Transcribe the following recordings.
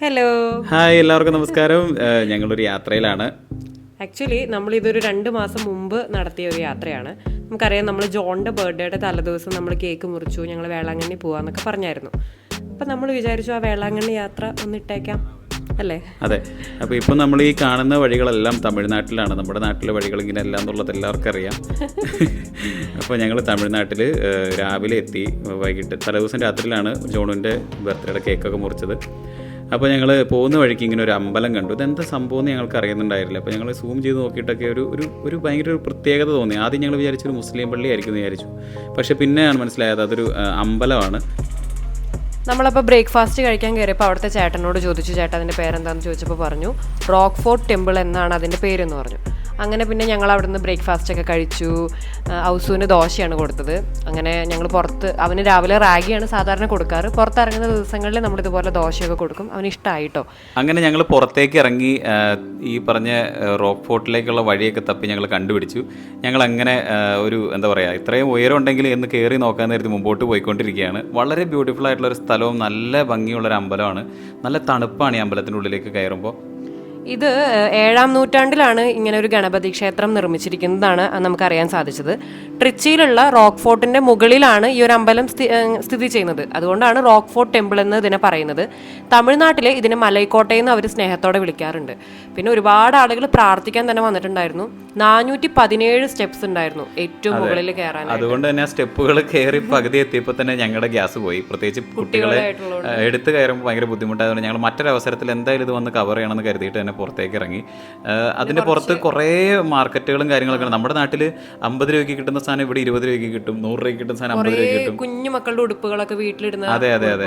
Hello hi എല്ലാവർക്കും നമസ്കാരം. ഞങ്ങളൊരു യാത്രയിലാണ്. ആക്ച്വലി നമ്മൾ ഇതൊരു രണ്ട് മാസം മുമ്പ് നടത്തിയ ഒരു യാത്രയാണ്. നമുക്കറിയാം നമ്മൾ ജോണിന്റെ ബർത്ത്ഡേയുടെ തലേദിവസം നമ്മൾ കേക്ക് മുറിച്ചു ഞങ്ങൾ വേളാങ്കണ്ണി പോവാന്നൊക്കെ പറഞ്ഞായിരുന്നു. അപ്പം നമ്മൾ വിചാരിച്ചു ആ വേളാങ്കണ്ണി യാത്ര ഒന്ന് ഇട്ടേക്കാം അല്ലേ? അതെ. അപ്പോൾ ഇപ്പം നമ്മൾ ഈ കാണുന്ന വഴികളെല്ലാം തമിഴ്നാട്ടിലാണ്. നമ്മുടെ നാട്ടിലെ വഴികൾ ഇങ്ങനെ അല്ല എന്നുള്ളത് എല്ലാവർക്കും അറിയാം. അപ്പോൾ ഞങ്ങൾ തമിഴ്നാട്ടിൽ രാവിലെ എത്തി. വൈകിട്ട് തലേദിവസം രാത്രിയിലാണ് ജോണുവിന്റെ ബർത്ത്ഡേയുടെ കേക്കൊക്കെ മുറിച്ചത്. അപ്പോൾ ഞങ്ങൾ പോകുന്ന വഴിക്ക് ഇങ്ങനെ ഒരു അമ്പലം കണ്ടു. ഇതെന്താ സംഭവം എന്ന് ഞങ്ങൾക്ക് അറിയുന്നുണ്ടായിരുന്നില്ല. അപ്പോൾ ഞങ്ങൾ സൂം ചെയ്ത് നോക്കിയിട്ടൊക്കെ ഒരു ഒരു ഒരു ഭയങ്കര ഒരു പ്രത്യേകത തോന്നി. ആദ്യം ഞങ്ങൾ വിചാരിച്ചൊരു മുസ്ലിം പള്ളി ആയിരിക്കും എന്ന് വിചാരിച്ചു. പക്ഷേ പിന്നെയാണ് മനസ്സിലായത് അതൊരു അമ്പലമാണ്. നമ്മളപ്പോൾ ബ്രേക്ക്ഫാസ്റ്റ് കഴിക്കാൻ കയറിയപ്പോൾ അവിടുത്തെ ചേട്ടനോട് ചോദിച്ചു ചേട്ടൻ അതിന്റെ പേരെന്താണെന്ന് ചോദിച്ചപ്പോൾ പറഞ്ഞു റോക്ക് ഫോർട്ട് ടെമ്പിൾ എന്നാണ് അതിന്റെ പേരെന്ന് പറഞ്ഞു. അങ്ങനെ പിന്നെ ഞങ്ങൾ അവിടുന്ന് ബ്രേക്ക്ഫാസ്റ്റ് ഒക്കെ കഴിച്ചു. ഔസുവിന് ദോശയാണ് കൊടുത്തത്. അങ്ങനെ ഞങ്ങൾ പുറത്ത് അവന് രാവിലെ റാഗിയാണ് സാധാരണ കൊടുക്കാറ്. പുറത്തിറങ്ങുന്ന ദിവസങ്ങളിൽ നമ്മൾ ഇതുപോലെ ദോശയൊക്കെ കൊടുക്കും. അവന് ഇഷ്ടമായിട്ടോ അങ്ങനെ ഞങ്ങൾ പുറത്തേക്ക് ഇറങ്ങി ഈ പറഞ്ഞ റോക്ക് ഫോർട്ടിലേക്കുള്ള വഴിയൊക്കെ തപ്പി ഞങ്ങൾ കണ്ടുപിടിച്ചു. ഞങ്ങൾ അങ്ങനെ ഒരു എന്താ പറയുക ഇത്രയും ഉയരം ഉണ്ടെങ്കിൽ എന്ന് കയറി നോക്കാൻ നേരത്തെ മുമ്പോട്ട് പോയിക്കൊണ്ടിരിക്കുകയാണ്. വളരെ ബ്യൂട്ടിഫുൾ ആയിട്ടുള്ള ഒരു സ്ഥലവും നല്ല ഭംഗിയുള്ള ഒരു അമ്പലമാണ്. നല്ല തണുപ്പാണ് ഈ അമ്പലത്തിന്റെ ഉള്ളിലേക്ക് കയറുമ്പോൾ. ഇത് ഏഴാം നൂറ്റാണ്ടിലാണ് ഇങ്ങനെ ഒരു ഗണപതി ക്ഷേത്രം നിർമ്മിച്ചിരിക്കുന്നതാണ് നമുക്കറിയാൻ സാധിച്ചത്. ട്രിച്ചിയിലുള്ള റോക്ക് ഫോർട്ടിന്റെ മുകളിലാണ് ഈ ഒരു അമ്പലം സ്ഥിതി ചെയ്യുന്നത്. അതുകൊണ്ടാണ് റോക്ക് ഫോർട്ട് ടെമ്പിൾ എന്ന് ഇതിനെ പറയുന്നത്. തമിഴ്നാട്ടിലെ ഇതിനെ മലൈക്കോട്ടയെന്ന് അവർ സ്നേഹത്തോടെ വിളിക്കാറുണ്ട്. പിന്നെ ഒരുപാട് ആളുകൾ പ്രാർത്ഥിക്കാൻ തന്നെ വന്നിട്ടുണ്ടായിരുന്നു. നാനൂറ്റി പതിനേഴ് സ്റ്റെപ്സ് ഉണ്ടായിരുന്നു ഏറ്റവും മുകളിൽ കയറാൻ അതുകൊണ്ട് തന്നെ ആ സ്റ്റെപ്പുകൾ കയറി പകുതി എത്തിയപ്പോൾ തന്നെ ഞങ്ങളുടെ ഗ്യാസ് പോയി. പ്രത്യേകിച്ച് കുട്ടികളെ എടുത്തു എടുത്ത് കയറുമ്പോൾ ഭയങ്കര ബുദ്ധിമുട്ടായതുകൊണ്ട് ഞങ്ങൾ മറ്റൊരവസരത്തിൽ എന്തായാലും ഇത് വന്ന് കവർ ചെയ്യണമെന്ന് കരുതിയിട്ട് തന്നെ പുറത്തേക്ക് ഇറങ്ങി അതിന്റെ പുറത്ത് കുറേ മാർക്കറ്റുകളും കാര്യങ്ങളൊക്കെ നമ്മുടെ നാട്ടിൽ അമ്പത് രൂപയ്ക്ക് കിട്ടുന്ന സാധനം ഇവിടെ ഇരുപത് രൂപയ്ക്ക് കിട്ടും. നൂറ് രൂപയ്ക്ക് കിട്ടുന്ന സാധനം അമ്പത് രൂപയ്ക്ക് കിട്ടും. കുഞ്ഞു മക്കളുടെ ഉടുപ്പുകളൊക്കെ വീട്ടിലിടുന്ന അതെ, അതെ, അതെ.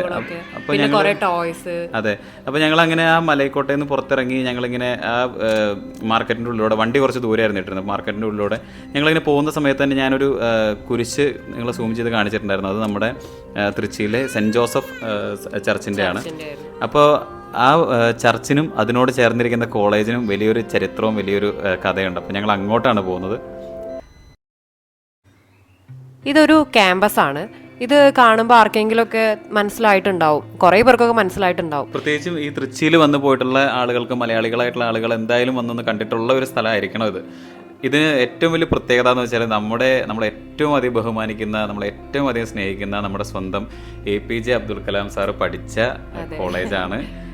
അപ്പോൾ കുറെ ടോയ്സ് അതെ. അപ്പോൾ ഞങ്ങൾ അങ്ങനെ ആ മലയക്കോട്ടയിൽ നിന്ന് പുറത്തിറങ്ങി ഞങ്ങളിങ്ങനെ ആ മാർക്കറ്റിന്റെ ഉള്ളിലൂടെ വണ്ടി കുറച്ച് ദൂരമായിരുന്നു ഇട്ടിരുന്നത് മാർക്കറ്റിന്റെ ഉള്ളിലൂടെ ഞങ്ങളിങ്ങനെ പോകുന്ന സമയത്ത് തന്നെ ഞാനൊരു കുരിശ് നിങ്ങൾ സൂം ചെയ്ത് കാണിച്ചിട്ടുണ്ടായിരുന്നു. അത് നമ്മുടെ തൃച്ചിയിലെ സെന്റ് ജോസഫ് ചർച്ചിന്റെ ആണ് അപ്പോൾ ആ ചർച്ചിനും അതിനോട് ചേർന്നിരിക്കുന്ന കോളേജിനും വലിയൊരു ചരിത്രവും വലിയൊരു കഥയുണ്ട്. അപ്പോൾ ഞങ്ങൾ അങ്ങോട്ടാണ് പോകുന്നത്. ഇതൊരു ക്യാമ്പസ് ആണ്. ഇത് കാണുമ്പോൾ ആർക്കെങ്കിലും ആർക്കെങ്കിലുമൊക്കെ മനസ്സിലായിട്ടുണ്ടാവും. കുറേ പേർക്കൊക്കെ മനസ്സിലായിട്ടുണ്ടാവും. പ്രത്യേകിച്ചും ഈ തൃച്ചിയിൽ വന്നു പോയിട്ടുള്ള ആളുകൾക്ക് മലയാളികളായിട്ടുള്ള ആളുകൾ എന്തായാലും വന്നൊന്ന് കണ്ടിട്ടുള്ള ഒരു സ്ഥലമായിരിക്കണം ഇത്. ഇതിന് ഏറ്റവും വലിയ പ്രത്യേകത എന്ന് വെച്ചാൽ നമ്മുടെ നമ്മൾ ഏറ്റവും അധികം ബഹുമാനിക്കുന്ന നമ്മൾ ഏറ്റവും അധികം സ്നേഹിക്കുന്ന നമ്മുടെ സ്വന്തം A P J Abdul Kalam sir പഠിച്ച കോളേജാണ്.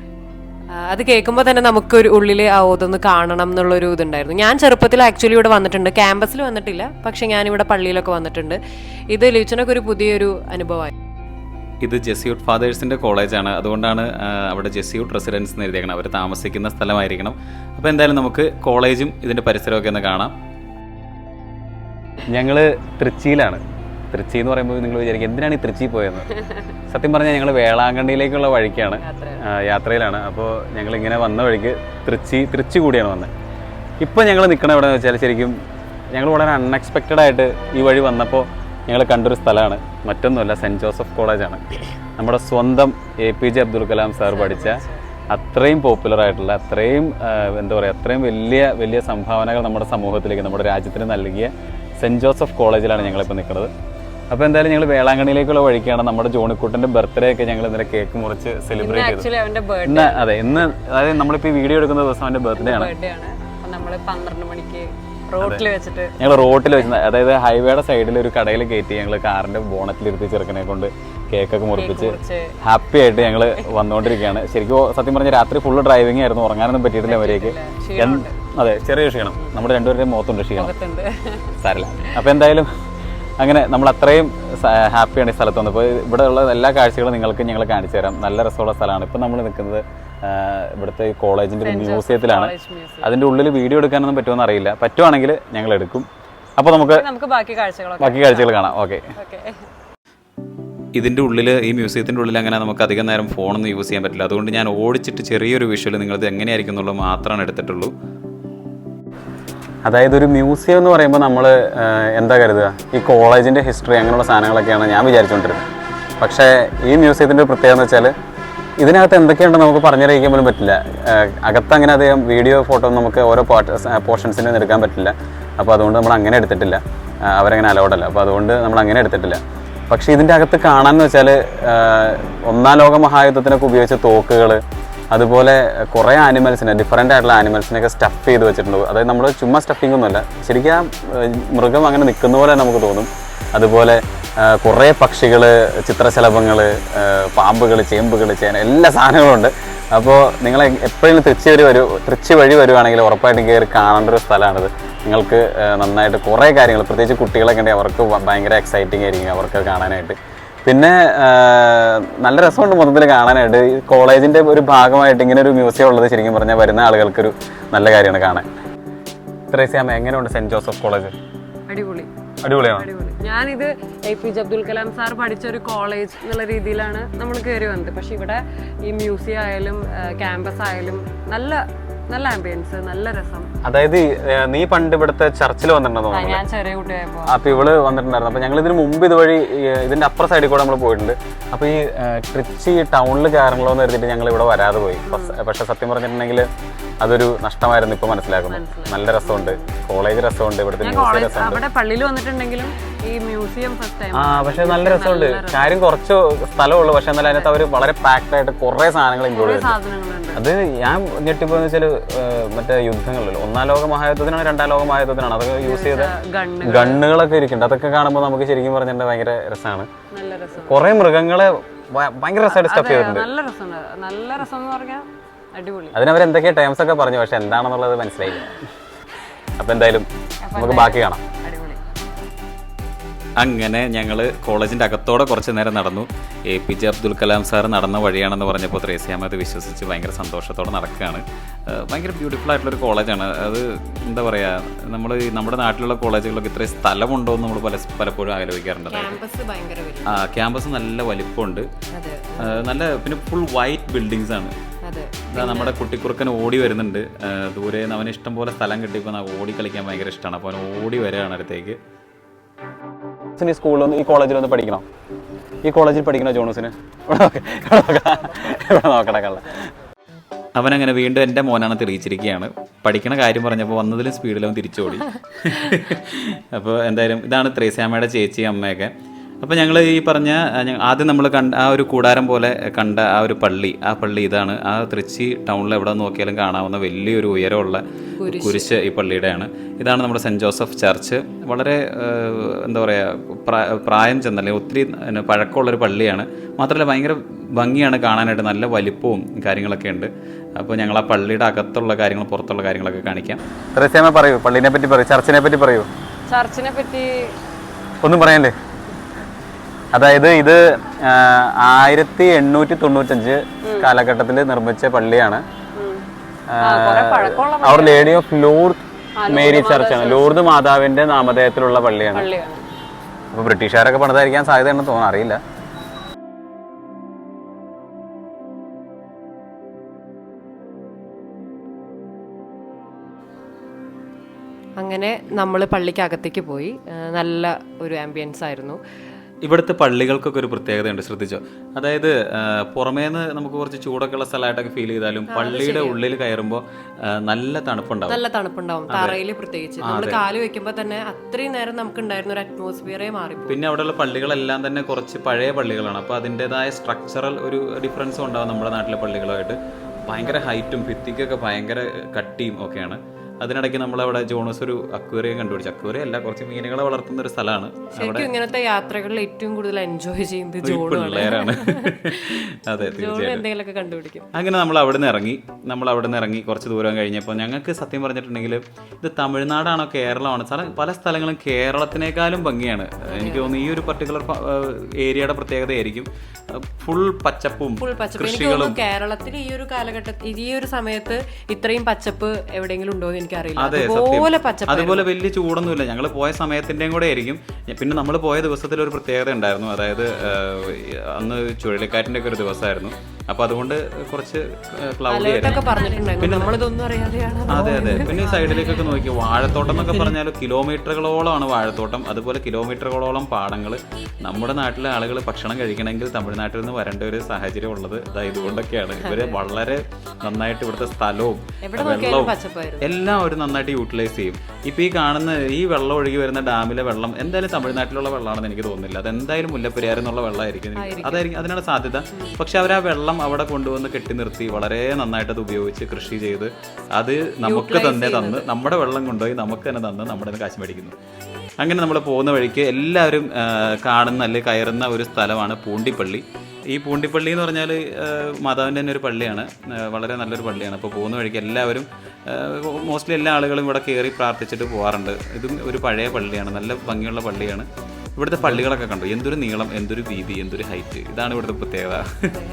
അത് കേൾക്കുമ്പോൾ തന്നെ നമുക്കൊരു ഉള്ളിൽ ആ ഓതൊന്ന് കാണണം എന്നുള്ളൊരു ഇതുണ്ടായിരുന്നു. ഞാൻ ചെറുപ്പത്തിൽ ആക്ച്വലി ഇവിടെ വന്നിട്ടുണ്ട്. ക്യാമ്പസിൽ വന്നിട്ടില്ല. പക്ഷെ ഇവിടെ പള്ളിയിലൊക്കെ വന്നിട്ടുണ്ട്. ഇത് ലിച്ചനൊക്കെ ഒരു പുതിയൊരു അനുഭവമായി ഇത് ജെസ്യൂട്ട് ഫാദേഴ്സിന്റെ കോളേജാണ്. അതുകൊണ്ടാണ് അവിടെ ജെസ്യൂട്ട് റെസിഡൻസ് എന്ന് എഴുതിയേക്കണം. അവർ താമസിക്കുന്ന സ്ഥലമായിരിക്കണം. അപ്പോൾ എന്തായാലും നമുക്ക് കോളേജും ഇതിന്റെ പരിസരമൊക്കെ ഒന്ന് കാണാം. ഞങ്ങൾ തൃച്ചിയിലാണ് തൃച്ചി എന്ന് പറയുമ്പോൾ നിങ്ങൾ വിചാരിക്കും എന്തിനാണ് ഈ തൃച്ചി പോയെന്ന്? സത്യം പറഞ്ഞാൽ ഞങ്ങൾ വേളാങ്കണ്ണിയിലേക്കുള്ള വഴിക്കാണ്. യാത്രയിലാണ്. അപ്പോൾ ഞങ്ങൾ ഇങ്ങനെ വന്ന വഴിക്ക് തൃച്ചി തൃച്ചി കൂടിയാണ് വന്നത് ഇപ്പോൾ ഞങ്ങൾ നിൽക്കണ എവിടെ എന്ന് വെച്ചാൽ ശരിക്കും ഞങ്ങൾ വളരെ അൺഎക്സ്പെക്റ്റഡ് ആയിട്ട് ഈ വഴി വന്നപ്പോൾ ഞങ്ങൾ കണ്ടൊരു സ്ഥലമാണ്. മറ്റൊന്നുമല്ല സെന്റ് ജോസഫ് കോളേജാണ്. നമ്മുടെ സ്വന്തം A P J Abdul Kalam sir പഠിച്ച അത്രയും പോപ്പുലർ ആയിട്ടുള്ള അത്രയും എന്താ പറയുക അത്രയും വലിയ വലിയ സംഭാവനകൾ നമ്മുടെ സമൂഹത്തിലേക്ക് നമ്മുടെ രാജ്യത്തിന് നൽകിയ സെന്റ് ജോസഫ് കോളേജിലാണ് ഞങ്ങളിപ്പോൾ നിൽക്കുന്നത്. അപ്പോൾ എന്തായാലും ഞങ്ങൾ വേളാങ്കണ്ണിയിലേക്കുള്ള വഴിക്കാണ് നമ്മുടെ ജോണിക്കുട്ടന്റെ ബർത്ത്ഡേ ഒക്കെ ഞങ്ങൾ ഇന്നലെ കേക്ക് മുറിച്ച് സെലിബ്രേറ്റ് ചെയ്തു അവന്റെ ഇന്ന് അതെ ഇന്ന് അതായത് നമ്മളിപ്പോൾ ഈ വീഡിയോ എടുക്കുന്ന ദിവസം അവന്റെ ബർത്ത്ഡേ ആണ്. അപ്പൊ നമ്മൾ പന്ത്രണ്ട് മണിക്ക് റോട്ടിൽ വെച്ചിട്ട് ഞങ്ങൾ റോട്ടിൽ വെച്ച് അതായത് ഹൈവേയുടെ സൈഡിൽ ഒരു കടയിൽ കയറ്റി ഞങ്ങൾ കാറിന്റെ ബോണറ്റിലിരുത്തി ചെറുക്കനെ കൊണ്ട് കേക്കൊക്കെ മുറിപ്പിച്ച് ഹാപ്പി ആയിട്ട് ഞങ്ങൾ വന്നുകൊണ്ടിരിക്കുകയാണ് ശരിക്കും സത്യം പറഞ്ഞ രാത്രി ഫുള്ള് ഡ്രൈവിംഗ് ആയിരുന്നു ഉറങ്ങാനൊന്നും പറ്റിയിട്ടില്ല അവരേക്ക് അതെ ചെറിയ ക്ഷീണം. നമ്മുടെ രണ്ടുപേരുടെയും മുഖത്തുണ്ട് ക്ഷീണം. സാരല്ല. അപ്പോൾ എന്തായാലും അങ്ങനെ നമ്മൾ അത്രയും ഹാപ്പിയാണ് ഈ സ്ഥലത്ത് വന്നപ്പോൾ ഇവിടെ ഉള്ള എല്ലാ കാഴ്ചകളും നിങ്ങൾക്ക് ഞങ്ങൾ കാണിച്ചു തരാം. നല്ല രസമുള്ള സ്ഥലമാണ്. ഇപ്പം നമ്മൾ നിൽക്കുന്നത് ഇവിടുത്തെ ഈ കോളേജിന്റെ ഒരു മ്യൂസിയത്തിലാണ്. അതിന്റെ ഉള്ളിൽ വീഡിയോ എടുക്കാനൊന്നും പറ്റുമെന്ന് അറിയില്ല പറ്റുവാണെങ്കിൽ ഞങ്ങൾ എടുക്കും. അപ്പോൾ നമുക്ക് നമുക്ക് ബാക്കി കാഴ്ചകളൊക്കെ ബാക്കി കാഴ്ചകൾ കാണാം. ഓക്കെ. ഓക്കെ. ഇതിന്റെ ഉള്ളിൽ ഈ മ്യൂസിയത്തിന്റെ ഉള്ളിൽ അങ്ങനെ നമുക്ക് അധികം നേരം ഫോണൊന്നും യൂസ് ചെയ്യാൻ പറ്റില്ല. അതുകൊണ്ട് ഞാൻ ഓടിച്ചിട്ട് ചെറിയൊരു വിഷ്വൽ നിങ്ങളിത് എങ്ങനെയായിരിക്കും എന്നുള്ളത് മാത്രമാണ് എടുത്തിട്ടുള്ളൂ. അതായത് ഒരു മ്യൂസിയം എന്ന് പറയുമ്പോൾ നമ്മൾ എന്താ കരുതുക? ഈ കോളേജിന്റെ ഹിസ്റ്ററി അങ്ങനെയുള്ള സാധനങ്ങളൊക്കെയാണ് ഞാൻ വിചാരിച്ചുകൊണ്ടിരുന്നത് പക്ഷേ ഈ മ്യൂസിയത്തിന്റെ ഒരു പ്രത്യേകത എന്ന് വെച്ചാൽ ഇതിനകത്ത് എന്തൊക്കെയുണ്ടെന്ന് നമുക്ക് പറഞ്ഞറിയിക്കാൻ പോലും പറ്റില്ല. അകത്ത് അങ്ങനെ അധികം വീഡിയോ ഫോട്ടോ നമുക്ക് ഓരോ പോർഷൻസിന്റെ എടുക്കാൻ പറ്റില്ല. അപ്പോൾ അതുകൊണ്ട് നമ്മൾ അങ്ങനെ എടുത്തിട്ടില്ല. അവരങ്ങനെ അലോഡല്ല അപ്പോൾ അതുകൊണ്ട് നമ്മൾ അങ്ങനെ എടുത്തിട്ടില്ല. പക്ഷേ ഇതിന്റെ അകത്ത് കാണാമെന്ന് വെച്ചാൽ ഒന്നാം ലോക മഹായുദ്ധത്തിനൊക്കെ ഉപയോഗിച്ച തോക്കുകൾ അതുപോലെ കുറേ ആനിമൽസിനെ ഡിഫറെന്റ് ആയിട്ടുള്ള ആനിമൽസിനെയൊക്കെ സ്റ്റഫ് ചെയ്ത് വെച്ചിട്ടുണ്ട്. അതായത് നമ്മൾ ചുമ്മാ സ്റ്റഫിംഗ് ഒന്നുമല്ല. ശരിക്കും ആ മൃഗം അങ്ങനെ നിൽക്കുന്ന പോലെ നമുക്ക് തോന്നും. അതുപോലെ കുറേ പക്ഷികൾ ചിത്രശലഭങ്ങൾ പാമ്പുകൾ ചേമ്പുകൾ ചേന എല്ലാ സാധനങ്ങളുണ്ട് അപ്പോൾ നിങ്ങൾ എപ്പോഴും തൃച്ചി വരി വരൂ തൃച്ചി വഴി വരുവാണെങ്കിൽ ഉറപ്പായിട്ടും കയറി കാണേണ്ട ഒരു സ്ഥലമാണിത്. നിങ്ങൾക്ക് നന്നായിട്ട് കുറേ കാര്യങ്ങൾ പ്രത്യേകിച്ച് കുട്ടികളൊക്കെ ഉണ്ടെങ്കിൽ അവർക്ക് ഭയങ്കര എക്സൈറ്റിംഗ് ആയിരിക്കും. അവർക്ക് കാണാനായിട്ട്. പിന്നെ നല്ല രസമുണ്ട് മൊത്തത്തിൽ കാണാനായിട്ട്. ഈ കോളേജിന്റെ ഒരു ഭാഗമായിട്ട് ഇങ്ങനെ ഒരു മ്യൂസിയം ഉള്ളത് ശരിക്കും പറഞ്ഞാൽ വരുന്ന ആളുകൾക്കൊരു നല്ല കാര്യമാണ് കാണാൻ. ത്രേസ്യാമ എങ്ങനെയുണ്ട് സെന്റ് ജോസഫ് കോളേജ്? അടിപൊളി. അടിപൊളിയാണ്? അടിപൊളി. ഞാനിത് A P J Abdul Kalam sir പഠിച്ച ഒരു കോളേജ് എന്നുള്ള രീതിയിലാണ് നമ്മൾ കയറി വന്നത്. പക്ഷെ ഇവിടെ ഈ മ്യൂസിയം ആയാലും ക്യാമ്പസ് ആയാലും നല്ല നല്ല ആംബിയൻസ് നല്ല രസം. അതായത് നീ പണ്ട് ഇവിടുത്തെ ചർച്ചിൽ വന്നിട്ടുണ്ടെന്ന് ഞാൻ ചെറിയ കുട്ടിയായപ്പോ അപ്പൊ ഇവൾ വന്നിട്ടുണ്ടായിരുന്നു. അപ്പൊ ഞങ്ങൾ ഇതിന് മുമ്പ് ഇതുവഴി ഇതിന്റെ അപ്പുറ സൈഡിൽ കൂടെ നമ്മൾ പോയിട്ടുണ്ട്. അപ്പൊ ഈ ട്രിച്ചി ടൗണിൽ കയറണല്ലോ എന്ന് കരുതിയിട്ട് ഞങ്ങൾ ഇവിടെ വരാതെ പോയി. പക്ഷ- സത്യം പറഞ്ഞിട്ടുണ്ടെങ്കിൽ അതൊരു നഷ്ടമായിരുന്നു ഇപ്പൊ മനസ്സിലാക്കുന്നു നല്ല രസമുണ്ട്. കോളേജ് രസമുണ്ട് ഇവിടുത്തെ അവിടെ പള്ളിയിൽ വന്നിട്ടുണ്ടെങ്കിലും ആ പക്ഷെ നല്ല രസമുണ്ട്. കാര്യം കുറച്ച് സ്ഥലമുള്ളൂ. പക്ഷെ എന്നാലും അതിനകത്ത് അവർ വളരെ പാക്ഡ് ആയിട്ട് കുറെ സാധനങ്ങൾ ഇൻക്ലൂഡ് ചെയ്തു സാധനങ്ങളുണ്ട്. അത് ഞാൻ ഞെട്ടിപ്പോയെന്ന് വെച്ചാൽ മറ്റേ യുദ്ധങ്ങളിലോ ഒന്നാം ലോക മഹായുദ്ധത്തിനാണ് രണ്ടാം ലോക മഹായുദ്ധത്തിനാണ്. അതൊക്കെ യൂസ് ചെയ്ത ഗണ്ണുകളൊക്കെ ഇരിക്കുന്നുണ്ട്. അതൊക്കെ കാണുമ്പോൾ നമുക്ക് ശരിക്കും പറഞ്ഞിട്ട് ഭയങ്കര രസമാണ് കുറെ മൃഗങ്ങളെ ഭയങ്കര രസമായിട്ട് സ്റ്റഫ് ചെയ്തിട്ടുണ്ട്. നല്ല രസമുണ്ട്. നല്ല രസം എന്ന് പറഞ്ഞാൽ അടിപൊളി. അതിനവർ എന്തൊക്കെയാ ടേംസ് ഒക്കെ പറഞ്ഞു. പക്ഷെ എന്താണെന്നുള്ളത് മനസ്സിലായില്ല. അപ്പൊ എന്തായാലും നമുക്ക് ബാക്കി കാണാം. അങ്ങനെ ഞങ്ങൾ കോളേജിന്റെ അകത്തോടെ കുറച്ച് നേരം നടന്നു. A P J Abdul Kalam sir നടന്ന വഴിയാണെന്ന് പറഞ്ഞപ്പോൾ ത്രേസ്യാമ അത് വിശ്വസിച്ച് ഭയങ്കര സന്തോഷത്തോടെ നടക്കുകയാണ്. ഭയങ്കര ബ്യൂട്ടിഫുൾ ആയിട്ടുള്ളൊരു കോളേജാണ് അത് എന്താ പറയുക നമ്മൾ നമ്മുടെ നാട്ടിലുള്ള കോളേജുകളൊക്കെ ഇത്രയും സ്ഥലമുണ്ടോ എന്ന് നമ്മൾ പല പലപ്പോഴും ആലോചിക്കാറുണ്ട്. ആ ക്യാമ്പസ് നല്ല വലിപ്പമുണ്ട്. നല്ല പിന്നെ ഫുൾ വൈറ്റ് ബിൽഡിങ്സ് ആണ്. നമ്മുടെ കുട്ടിക്കുറുക്കൻ ഓടി വരുന്നുണ്ട്. ദൂരെ നിന്ന് അവന് ഇഷ്ടം പോലെ സ്ഥലം കിട്ടിയപ്പോൾ ഓടി കളിക്കാൻ ഭയങ്കര ഇഷ്ടമാണ് അപ്പോൾ അവൻ ഓടി വരികയാണ് അടുത്തേക്ക്. ഈ സ്കൂളിലൊന്ന് ഈ കോളേജിലൊന്ന് പഠിക്കണം? ഈ കോളേജിൽ പഠിക്കണോ ജോണസിന്? നോക്കണ കള്ള അവനങ്ങനെ വീണ്ടും എന്റെ മോനാണ് തെളിയിച്ചിരിക്കുകയാണ്. പഠിക്കണ കാര്യം പറഞ്ഞപ്പോൾ വന്നതിലും സ്പീഡിലും തിരിച്ചോടി. അപ്പോൾ എന്തായാലും ഇതാണ് ത്രേസ്യാമ്മയുടെ ചേച്ചി അമ്മയൊക്കെ. അപ്പോൾ ഞങ്ങൾ ഈ പറഞ്ഞ ആദ്യം നമ്മൾ കണ്ട ആ ഒരു കൂടാരം പോലെ കണ്ട ആ ഒരു പള്ളി ആ പള്ളി ഇതാണ്. ആ തൃച്ചി ടൗണിൽ എവിടെ നോക്കിയാലും കാണാവുന്ന വലിയൊരു ഉയരമുള്ള കുരിശ്. ഈ പള്ളിയുടെയാണ്. ഇതാണ് നമ്മുടെ സെന്റ് ജോസഫ് ചർച്ച്. വളരെ എന്താ പറയുക പ്രാ- പ്രായം ചെന്നല്ലേ ഒത്തിരി പഴക്കമുള്ളൊരു പള്ളിയാണ്. മാത്രമല്ല ഭയങ്കര ഭംഗിയാണ് കാണാനായിട്ട്. നല്ല വലിപ്പവും കാര്യങ്ങളൊക്കെ ഉണ്ട്. അപ്പോൾ ഞങ്ങൾ ആ പള്ളിയുടെ അകത്തുള്ള കാര്യങ്ങൾ പുറത്തുള്ള കാര്യങ്ങളൊക്കെ കാണിക്കാം. പറയൂ പള്ളിനെ പറ്റി പറയൂ ചർച്ചിനെ പറ്റി പറയൂ. ചർച്ചിനെ പറ്റി ഒന്നും പറയാനല്ലേ? അതായത് ഇത് ആയിരത്തി എണ്ണൂറ്റി തൊണ്ണൂറ്റഞ്ച് കാലഘട്ടത്തിൽ നിർമ്മിച്ച പള്ളിയാണ്. അവർ ലേഡി ഓഫ് ലൂർദ് മേരി ആണ്. ലൂർദ് മാതാവിന്റെ നാമധേയത്തിലുള്ള പള്ളിയാണ്. പള്ളിയാണ്. അപ്പൊ ബ്രിട്ടീഷുകാരൊക്കെ പണിതായിരിക്കാൻ സാധ്യതയുണ്ടെന്ന് തോന്നുന്നു. അറിയില്ല. അങ്ങനെ നമ്മൾ പള്ളിക്കകത്തേക്ക് പോയി. നല്ല ഒരു ആംബിയൻസ് ആയിരുന്നു. ഇവിടുത്തെ പള്ളികൾക്കൊക്കെ ഒരു പ്രത്യേകതയുണ്ട് ശ്രദ്ധിച്ചോ? അതായത് പുറമേ പുറമേന്ന് നമുക്ക് കുറച്ച് ചൂടൊക്കെ ഉള്ള സ്ഥലമായിട്ടൊക്കെ ഫീൽ ചെയ്താലും പള്ളിയുടെ ഉള്ളിൽ കയറുമ്പോൾ നല്ല തണുപ്പുണ്ടാവും. നല്ല തണുപ്പുണ്ടാവും തറയിൽ പ്രത്യേകിച്ച്. നമ്മൾ കാൽ വെക്കുമ്പോൾ തന്നെ അത്രയും നേരം നമുക്ക് ഉണ്ടായിരുന്ന ഒരു അറ്റ്മോസ്ഫിയറേ മാറി പിന്നെ അവിടെയുള്ള പള്ളികളെല്ലാം തന്നെ കുറച്ച് പഴയ പള്ളികളാണ്. അപ്പോൾ അതിന്റെതായ സ്ട്രക്ചറൽ ഒരു ഡിഫറൻസും ഉണ്ടാവും നമ്മുടെ നാട്ടിലെ പള്ളികളുമായിട്ട്. ഭയങ്കര ഹൈറ്റും ഭിത്തിക്കൊക്കെ ഭയങ്കര കട്ടിയും ഒക്കെയാണ്. അതിനിടയ്ക്ക് നമ്മളവിടെ ജോണസ് ഒരു അക്വേറിയം കണ്ടുപിടിച്ചു. അക്വേറിയം അല്ല കുറച്ച് മീനുകളെ വളർത്തുന്ന ഒരു സ്ഥലമാണ്. ഇങ്ങനത്തെ യാത്രകളിൽ ഏറ്റവും കൂടുതൽ എൻജോയ് ചെയ്യുന്നത് പിള്ളേരാണ്. അതെ കണ്ടുപിടിക്കും. അങ്ങനെ നമ്മൾ അവിടെ നിന്ന് ഇറങ്ങി. നമ്മൾ അവിടെ നിന്ന് ഇറങ്ങി കുറച്ച് ദൂരം കഴിഞ്ഞപ്പോൾ ഞങ്ങൾക്ക് സത്യം പറഞ്ഞിട്ടുണ്ടെങ്കിൽ ഇത് തമിഴ്നാടാണോ കേരളമാണോ? സ്ഥലം പല സ്ഥലങ്ങളും കേരളത്തിനേക്കാളും ഭംഗിയാണ്. എനിക്ക് തോന്നുന്നു ഈ ഒരു പർട്ടിക്കുലർ ഏരിയയുടെ പ്രത്യേകതയായിരിക്കും ഫുൾ പച്ചപ്പും കൃഷികളും. കേരളത്തിൽ ഈ ഒരു കാലഘട്ടത്തിൽ ഈ ഒരു സമയത്ത് ഇത്രയും പച്ചപ്പ് എവിടെയെങ്കിലും ഉണ്ടോ എന്ന് എനിക്കറിയില്ല. അതെ അതുപോലെ അതുപോലെ വലിയ ചൂടൊന്നുമില്ല. ഞങ്ങൾ പോയ സമയത്തിന്റെയും കൂടെ ആയിരിക്കും. പിന്നെ നമ്മൾ പോയ ദിവസത്തിൽ ഒരു പ്രത്യേകത ഉണ്ടായിരുന്നു. അതായത് അന്ന് ചുഴലിക്കാറ്റിന്റെ ഒക്കെ ഒരു ദിവസമായിരുന്നു. അപ്പൊ അതുകൊണ്ട് കുറച്ച് ക്ലൗഡി അതെ അതെ. പിന്നെ ഈ സൈഡിലേക്കൊക്കെ നോക്കി. വാഴത്തോട്ടം എന്നൊക്കെ പറഞ്ഞാൽ കിലോമീറ്ററുകളോളമാണ് വാഴത്തോട്ടം. അതുപോലെ കിലോമീറ്ററുകളോളം പാടങ്ങൾ നമ്മുടെ നാട്ടിലെ ആളുകൾ ഭക്ഷണം കഴിക്കണമെങ്കിൽ തമിഴ്നാട്ടിൽ നിന്ന് വരേണ്ട ഒരു സാഹചര്യം ഉള്ളത് ഇതാ ഇതുകൊണ്ടൊക്കെയാണ്. ഇവർ വളരെ നന്നായിട്ട് ഇവിടുത്തെ സ്ഥലവും വെള്ളവും എല്ലാം അവർ നന്നായിട്ട് യൂട്ടിലൈസ് ചെയ്യും. ഇപ്പൊ ഈ കാണുന്ന ഈ വെള്ളം ഒഴുകി വരുന്ന ഡാമിലെ വെള്ളം എന്തായാലും തമിഴ്നാട്ടിലുള്ള വെള്ളമാണെന്ന് എനിക്ക് തോന്നുന്നില്ല. അത് എന്തായാലും മുല്ലപ്പെരിയാർ എന്നുള്ള വെള്ളമായിരിക്കും അതായിരിക്കും അതിനാണ് സാധ്യത. പക്ഷെ അവർ ആ വെള്ളം വെള്ളം അവിടെ കൊണ്ടുവന്ന് കെട്ടി നിർത്തി വളരെ നന്നായിട്ട് അത് ഉപയോഗിച്ച് കൃഷി ചെയ്ത് അത് നമുക്ക് തന്നെ തന്ന് നമ്മുടെ വെള്ളം കൊണ്ടുപോയി നമുക്ക് തന്നെ തന്ന് നമ്മുടെ തന്നെ കാശ് മേടിക്കുന്നു. അങ്ങനെ നമ്മൾ പോകുന്ന വഴിക്ക് എല്ലാവരും കാണുന്ന അല്ലെങ്കിൽ കയറുന്ന ഒരു സ്ഥലമാണ് പൂണ്ടിപ്പള്ളി. ഈ പൂണ്ടിപ്പള്ളി എന്ന് പറഞ്ഞാൽ മാതാവിന്റെ തന്നെ ഒരു പള്ളിയാണ്. വളരെ നല്ലൊരു പള്ളിയാണ്. അപ്പോൾ പോകുന്ന വഴിക്ക് എല്ലാവരും മോസ്റ്റ്ലി എല്ലാ ആളുകളും ഇവിടെ കയറി പ്രാർത്ഥിച്ചിട്ട് പോകാറുണ്ട് ഇതും ഒരു പഴയ പള്ളിയാണ്. നല്ല ഭംഗിയുള്ള പള്ളിയാണ്. ഇവിടുത്തെ പള്ളികളൊക്കെ കണ്ടു? എന്തൊരു നീളം എന്തൊരു വീതി എന്തൊരു ഹൈറ്റ് ഇതാണ് ഇവിടുത്തെ പ്രത്യേകത.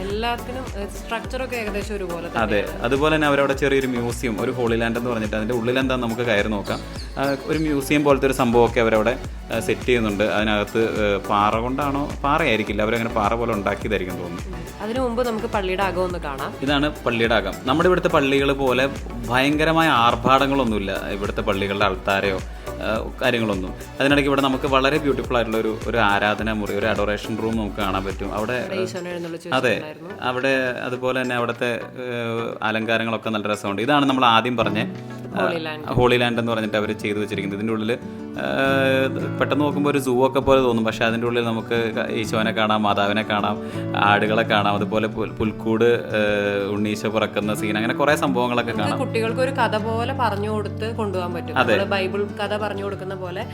എല്ലാത്തിനും സ്ട്രക്ചറൊക്കെ ഏകദേശം ഒരുപോലെ. അതെ. അതുപോലെ തന്നെ അവരവിടെ ചെറിയൊരു മ്യൂസിയം ഒരു ഹോളി ലാൻഡ് എന്ന് പറഞ്ഞിട്ട് അതിന്റെ ഉള്ളിൽ എന്താ നമുക്ക് കയറി നോക്കാം. ഒരു മ്യൂസിയം പോലത്തെ ഒരു സംഭവമൊക്കെ അവരവിടെ സെറ്റ് ചെയ്യുന്നുണ്ട്. അതിനകത്ത് പാറ കൊണ്ടാണോ? പാറയായിരിക്കില്ല. അവരങ്ങനെ പാറ പോലെ ഉണ്ടാക്കിയതായിരിക്കും തോന്നുന്നു. അതിനു മുമ്പ് നമുക്ക് പള്ളിയുടെ അകം ഒന്ന് കാണാം. ഇതാണ് പള്ളിയുടെ അകം. നമ്മുടെ ഇവിടുത്തെ പള്ളികൾ പോലെ ഭയങ്കരമായ ആർഭാടങ്ങളൊന്നുമില്ല. ഇവിടുത്തെ പള്ളികളുടെ ആൾത്താരയോ കാര്യങ്ങളൊന്നും. അതിനിടയ്ക്ക് ഇവിടെ നമുക്ക് വളരെ ബ്യൂട്ടിഫുൾ ആയിട്ടുള്ള ഒരു ഒരു ആരാധന മുറി ഒരു അഡോറേഷൻ റൂം നമുക്ക് കാണാൻ പറ്റും. അവിടെ അതെ. അവിടെ അതുപോലെ തന്നെ അവിടുത്തെ അലങ്കാരങ്ങളൊക്കെ നല്ല രസമുണ്ട്. ഇതാണ് നമ്മൾ ആദ്യം പറഞ്ഞ ഹോളി ലാൻഡ്. ഹോളി ലാൻഡ് എന്ന് പറഞ്ഞിട്ട് അവർ ചെയ്തു വെച്ചിരിക്കുന്നത്. ഇതിന്റെ ഉള്ളിൽ പെട്ടെന്ന് നോക്കുമ്പോൾ ഒരു സൂ ഒക്കെ പോലെ തോന്നും. പക്ഷേ അതിന്റെ ഉള്ളിൽ നമുക്ക് ഈശോനെ കാണാം മാതാവിനെ കാണാം ആടുകളെ കാണാം അതുപോലെ പുൽക്കൂട് ഉണ്ണീശ പുറക്കുന്ന സീൻ അങ്ങനെ കുറേ സംഭവങ്ങളൊക്കെ കാണാം. കുട്ടികൾക്ക് ഒരു കഥ പോലെ പറഞ്ഞു കൊടുത്ത് കൊണ്ടുപോകാൻ പറ്റും. അതെ. ബൈബിൾ കഥ പറഞ്ഞു കൊടുക്കുന്ന പോലെ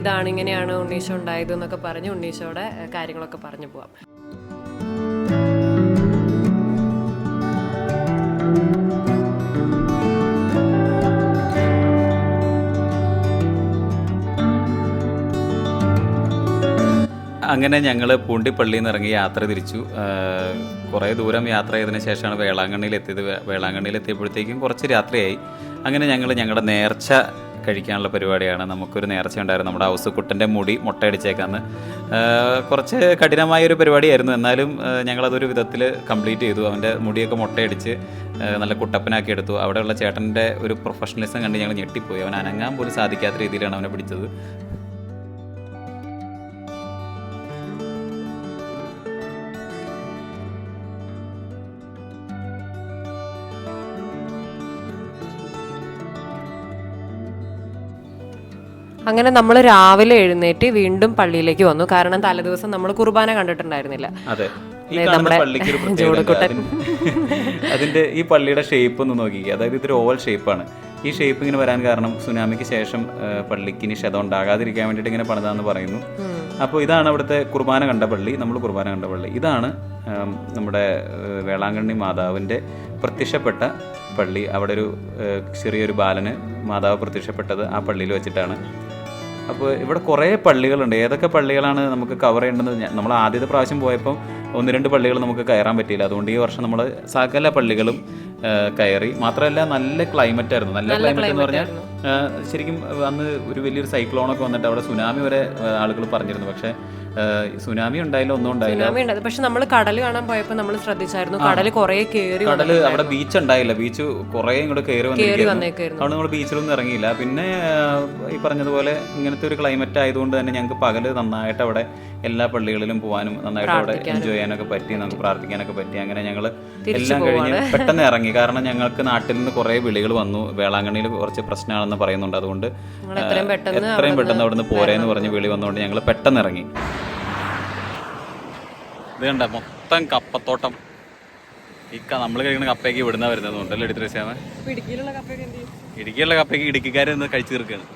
ഇതാണ് ഇങ്ങനെയാണ് ഉണ്ണീശ ഉണ്ടായത് എന്നൊക്കെ പറഞ്ഞ് ഉണ്ണീശോയുടെ കാര്യങ്ങളൊക്കെ പറഞ്ഞു പോവാം. അങ്ങനെ ഞങ്ങൾ പൂണ്ടിപ്പള്ളിയിൽ നിന്ന് ഇറങ്ങി യാത്ര തിരിച്ചു. കുറേ ദൂരം യാത്ര ചെയ്തതിന് ശേഷമാണ് വേളാങ്കണ്ണിയിൽ എത്തിയത്. വേളാങ്കണ്ണിയിൽ എത്തിയപ്പോഴത്തേക്കും കുറച്ച് രാത്രിയായി. അങ്ങനെ ഞങ്ങൾ ഞങ്ങളുടെ നേർച്ച കഴിക്കാനുള്ള പരിപാടിയാണ്. നമുക്കൊരു നേർച്ച ഉണ്ടായിരുന്നു. നമ്മുടെ ഹൗസ് കുട്ടന്റെ മുടി മുട്ടയടിച്ചേക്കാന്ന്. കുറച്ച് കഠിനമായ ഒരു പരിപാടിയായിരുന്നു. എന്നാലും ഞങ്ങളതൊരു വിധത്തിൽ കംപ്ലീറ്റ് ചെയ്തു. അവന്റെ മുടിയൊക്കെ മുട്ടയടിച്ച് നല്ല കുട്ടപ്പനാക്കി എടുത്തു. അവിടെയുള്ള ചേട്ടന്റെ ഒരു പ്രൊഫഷണലിസം കണ്ട് ഞങ്ങൾ ഞെട്ടിപ്പോയി. അവൻ അനങ്ങാൻ പോലും സാധിക്കാത്ത രീതിയിലാണ് അവനെ പിടിച്ചത്. അങ്ങനെ നമ്മൾ രാവിലെ എഴുന്നേറ്റ് വീണ്ടും പള്ളിയിലേക്ക് വന്നു. കാരണം തലേദിവസം നമ്മൾ കുർബാന കണ്ടിട്ടുണ്ടായിരുന്നില്ല. നമ്മുടെ അതിന്റെ ഈ പള്ളിയുടെ ഷേപ്പ് ഒന്ന് നോക്കിക്കുക അതായത് ഇതൊരു ഓവൽ ഷേപ്പാണ് ഈ ഷേപ്പ് ഇങ്ങനെ വരാൻ കാരണം സുനാമിക്ക് ശേഷം പള്ളിക്ക് ഇനി ക്ഷതം ഉണ്ടാകാതിരിക്കാൻ വേണ്ടിയിട്ട് ഇങ്ങനെ പണിതാന്ന് പറയുന്നു. അപ്പോൾ ഇതാണ് അവിടുത്തെ കുർബാന കണ്ട പള്ളി. നമ്മൾ കുർബാന കണ്ട പള്ളി. ഇതാണ് നമ്മുടെ വേളാങ്കണ്ണി മാതാവിന്റെ പ്രത്യക്ഷപ്പെട്ട പള്ളി. അവിടെ ഒരു ചെറിയൊരു ബാലന് മാതാവ് പ്രത്യക്ഷപ്പെട്ടത് ആ പള്ളിയിൽ വെച്ചിട്ടാണ്. അപ്പോൾ ഇവിടെ കുറേ പള്ളികളുണ്ട്. ഏതൊക്കെ പള്ളികളാണ് നമുക്ക് കവർ ചെയ്യേണ്ടത്? നമ്മൾ ആദ്യത്തെ പ്രാവശ്യം പോയപ്പോൾ ഒന്ന് രണ്ട് പള്ളികൾ നമുക്ക് കയറാൻ പറ്റിയില്ല. അതുകൊണ്ട് ഈ വർഷം നമ്മൾ സകല പള്ളികളും കയറി. മാത്രമല്ല നല്ല ക്ലൈമറ്റ് ആയിരുന്നു. നല്ല ക്ലൈമറ്റ് എന്ന് പറഞ്ഞാൽ ശരിക്കും അന്ന് ഒരു വലിയൊരു സൈക്ലോണൊക്കെ വന്നിട്ട് അവിടെ സുനാമി വരെ ആളുകൾ പറഞ്ഞിരുന്നു. പക്ഷേ സുനാമി ഉണ്ടായില്ല ഒന്നും ഉണ്ടായില്ല. പക്ഷെ നമ്മൾ കടൽ കാണാൻ പോയപ്പോൾ നമ്മൾ ശ്രദ്ധിച്ചായിരുന്നു. കടൽ കുറേ കയറി കടൽ അവിടെ ബീച്ച് ഉണ്ടായില്ല. ബീച്ച് കുറേ ഇങ്ങോട്ട് കയറി വന്നേക്കായിരുന്നു അവിടെ നമ്മൾ ബീച്ചിലൊന്നും ഇറങ്ങിയില്ല. പിന്നെ ഈ പറഞ്ഞതുപോലെ ഇങ്ങനത്തെ ഒരു ക്ലൈമറ്റ് ആയതുകൊണ്ട് തന്നെ ഞങ്ങൾക്ക് പകൽ നന്നായിട്ട് അവിടെ എല്ലാ പള്ളികളിലും പോകാനും നന്നായിട്ട് അവിടെ എൻജോയ് ചെയ്യാനൊക്കെ പറ്റി നമുക്ക് പ്രാർത്ഥിക്കാനൊക്കെ പറ്റി അങ്ങനെ ഞങ്ങൾ എല്ലാം കഴിഞ്ഞ് പെട്ടെന്ന് ഇറങ്ങി. കാരണം ഞങ്ങൾക്ക് നാട്ടിൽ നിന്ന് കുറേ വിളികൾ വന്നു. വേളാങ്കണ്ണിയിൽ കുറച്ച് പ്രശ്നമാണെന്ന് പറയുന്നുണ്ട്. അതുകൊണ്ട് എത്രയും പെട്ടെന്ന് എത്രയും പെട്ടെന്ന് അവിടുന്ന് പോരേന്ന് പറഞ്ഞ് വിളി വന്നുകൊണ്ട് ഞങ്ങൾ പെട്ടെന്ന് ഇറങ്ങി. ഇത് കണ്ട മൊത്തം കപ്പത്തോട്ടം. ഈ നമ്മൾ കഴിക്കുന്ന കപ്പയ്ക്ക് ഇവിടുന്ന വരുന്നത്. ഉണ്ടല്ലോ എടുത്തു ഇടുക്കിയിലുള്ള കപ്പയ്ക്ക് ഇടുക്കിക്കാരെ കഴിച്ചു തീർക്കുകയാണ്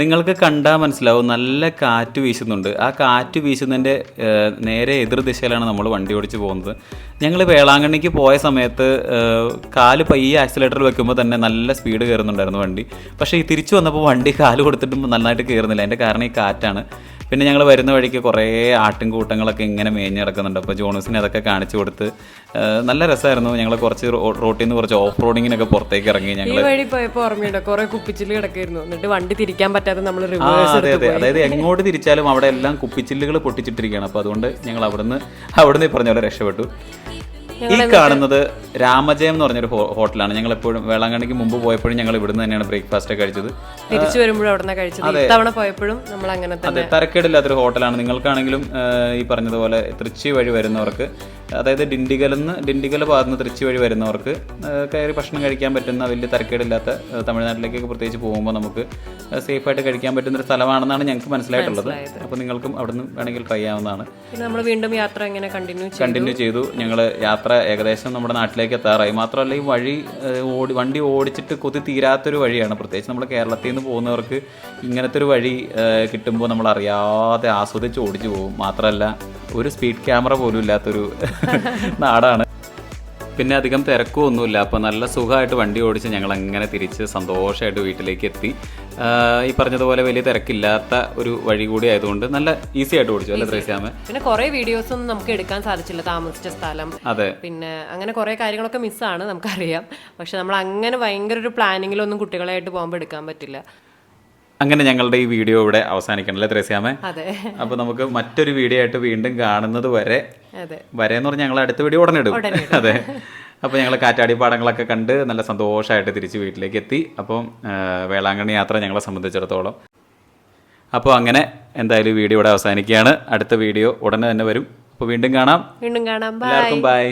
നിങ്ങൾക്ക് കണ്ടാൽ മനസ്സിലാവും നല്ല കാറ്റ് വീശുന്നുണ്ട്. ആ കാറ്റ് വീശുന്നതിന്റെ നേരെ എതിർ ദിശയിലാണ് നമ്മൾ വണ്ടി ഓടിച്ച് പോകുന്നത്. ഞങ്ങൾ വേളാങ്കണ്ണിക്ക് പോയ സമയത്ത് കാൽ പയ്യെ ആക്സിലേറ്റർ വെക്കുമ്പോൾ തന്നെ നല്ല സ്പീഡ് കയറുന്നുണ്ടായിരുന്നു വണ്ടി. പക്ഷേ ഈ തിരിച്ചു വന്നപ്പോൾ വണ്ടി കാൽ കൊടുത്തിട്ടും നന്നായിട്ട് കയറുന്നില്ല. അതിന്റെ കാരണം ഈ കാറ്റാണ്. പിന്നെ ഞങ്ങൾ വരുന്ന വഴിക്ക് കുറേ ആട്ടും കൂട്ടങ്ങളൊക്കെ ഇങ്ങനെ മേഞ്ഞ് കിടക്കുന്നുണ്ട്. അപ്പോൾ ജോണസിന് അതൊക്കെ കാണിച്ചു കൊടുത്ത് നല്ല രസമായിരുന്നു ഞങ്ങൾ കുറച്ച് റോട്ടിൽ നിന്ന് കുറച്ച് ഓഫ് റോഡിങ്ങിനൊക്കെ പുറത്തേക്ക് ഇറങ്ങി ഞങ്ങൾ വഴി പോയപ്പോൾ ഓർമ്മയുണ്ടോ? കുറേ കുപ്പിച്ചിൽ കിടക്കായിരുന്നു എന്നിട്ട് വണ്ടി തിരിക്കാൻ പറ്റാതെ നമ്മൾ അതെ അതെ. അതായത് എങ്ങോട്ട് തിരിച്ചാലും അവിടെ എല്ലാം കുപ്പിച്ചില്ലുകൾ പൊട്ടിച്ചിട്ടിരിക്കുകയാണ്. അപ്പോൾ അതുകൊണ്ട് ഞങ്ങൾ അവിടുന്ന് അവിടുന്ന് പറഞ്ഞ പോലെ രക്ഷപ്പെട്ടു. ഈ കാണുന്നത് രാമജയം എന്ന് പറഞ്ഞൊരു ഹോട്ടലാണ്. ഞങ്ങൾ എപ്പോഴും വേളാങ്കണ്ണിക്ക് മുമ്പ് പോയപ്പോഴും ഞങ്ങൾ ഇവിടുന്ന് തന്നെയാണ് ബ്രേക്ക്ഫാസ്റ്റ് കഴിച്ചത്. തിരിച്ചു വരുമ്പോഴും അവിടെ കഴിച്ചത്. പോയപ്പോഴും നമ്മൾ അങ്ങനെ അതെ തരക്കേടില്ലാത്തൊരു ഹോട്ടലാണ്. നിങ്ങൾക്കാണെങ്കിലും ഈ പറഞ്ഞതുപോലെ തൃച്ചി വഴി വരുന്നവർക്ക് അതായത് ഡിണ്ടിഗലെന്ന് ഡിണ്ടിഗൽ ഭാഗത്ത് നിന്ന് തൃച്ചി വഴി വരുന്നവർക്ക് കയറി ഭക്ഷണം കഴിക്കാൻ പറ്റുന്ന വലിയ തരക്കേടില്ലാത്ത തമിഴ്നാട്ടിലേക്കൊക്കെ പ്രത്യേകിച്ച് പോകുമ്പോൾ നമുക്ക് സേഫായിട്ട് കഴിക്കാൻ പറ്റുന്ന ഒരു സ്ഥലമാണെന്നാണ് ഞങ്ങൾക്ക് മനസ്സിലായിട്ടുള്ളത്. അപ്പോൾ നിങ്ങൾക്കും അവിടെ നിന്ന് വേണമെങ്കിൽ ട്രൈ ചെയ്യാവുന്നതാണ്. നമ്മൾ വീണ്ടും യാത്ര ഇങ്ങനെ കണ്ടിന്യൂ കണ്ടിന്യൂ ചെയ്തു. ഞങ്ങൾ യാത്ര ഏകദേശം നമ്മുടെ നാട്ടിലേക്ക് എത്താറായി. മാത്രമല്ല ഈ വഴി ഓടി വണ്ടി ഓടിച്ചിട്ട് കൊതി തീരാത്തൊരു വഴിയാണ്. പ്രത്യേകിച്ച് നമ്മൾ കേരളത്തിൽ നിന്ന് പോകുന്നവർക്ക് ഇങ്ങനത്തെ ഒരു വഴി കിട്ടുമ്പോൾ നമ്മൾ അറിയാതെ ആസ്വദിച്ച് ഓടിച്ചു പോകും. മാത്രമല്ല ഒരു സ്പീഡ് ക്യാമറ പോലും ഇല്ലാത്തൊരു നാടാണ്. പിന്നെ അധികം തിരക്കും ഒന്നുമില്ല. അപ്പോൾ നല്ല സുഖമായിട്ട് വണ്ടി ഓടിച്ച് ഞങ്ങൾ അങ്ങനെ തിരിച്ച് സന്തോഷമായിട്ട് വീട്ടിലേക്ക് എത്തി. ഈ പറഞ്ഞതുപോലെ വലിയ തിരക്കില്ലാത്ത ഒരു വഴി കൂടി ആയതുകൊണ്ട് നല്ല ഈസി ആയിട്ട് ഓടിച്ചു അല്ലേ ത്രേസ്യാമ? പിന്നെ കുറെ വീഡിയോസ് ഒന്നും നമുക്ക് എടുക്കാൻ സാധിച്ചില്ല താമസിച്ച സ്ഥലം. അതെ. പിന്നെ അങ്ങനെ കുറെ കാര്യങ്ങളൊക്കെ മിസ്സാണ് നമുക്കറിയാം. പക്ഷെ നമ്മൾ അങ്ങനെ ഭയങ്കര ഒരു പ്ലാനിങ്ങിലൊന്നും കുട്ടികളായിട്ട് പോകുമ്പോൾ എടുക്കാൻ പറ്റില്ല. അങ്ങനെ ഞങ്ങളുടെ ഈ വീഡിയോ ഇവിടെ അവസാനിക്കണല്ലേ ത്രേസ്യാമേ? അപ്പൊ നമുക്ക് മറ്റൊരു വീഡിയോ ആയിട്ട് വീണ്ടും കാണുന്നത് വരെ വരെ എന്ന് പറഞ്ഞാൽ ഞങ്ങൾ അടുത്ത വീഡിയോ ഉടനെ ഇടും. അതെ. അപ്പോൾ ഞങ്ങൾ കാറ്റാടി പാടങ്ങളൊക്കെ കണ്ട് നല്ല സന്തോഷമായിട്ട് തിരിച്ച് വീട്ടിലേക്ക് എത്തി. അപ്പം വേളാങ്കണ്ണി യാത്ര ഞങ്ങളെ സംബന്ധിച്ചിടത്തോളം. അപ്പോൾ അങ്ങനെ എന്തായാലും വീഡിയോ ഇവിടെ അവസാനിക്കുകയാണ്. അടുത്ത വീഡിയോ ഉടനെ തന്നെ വരും. അപ്പോൾ വീണ്ടും കാണാം. വീണ്ടും കാണാം. എല്ലാവർക്കും ബൈ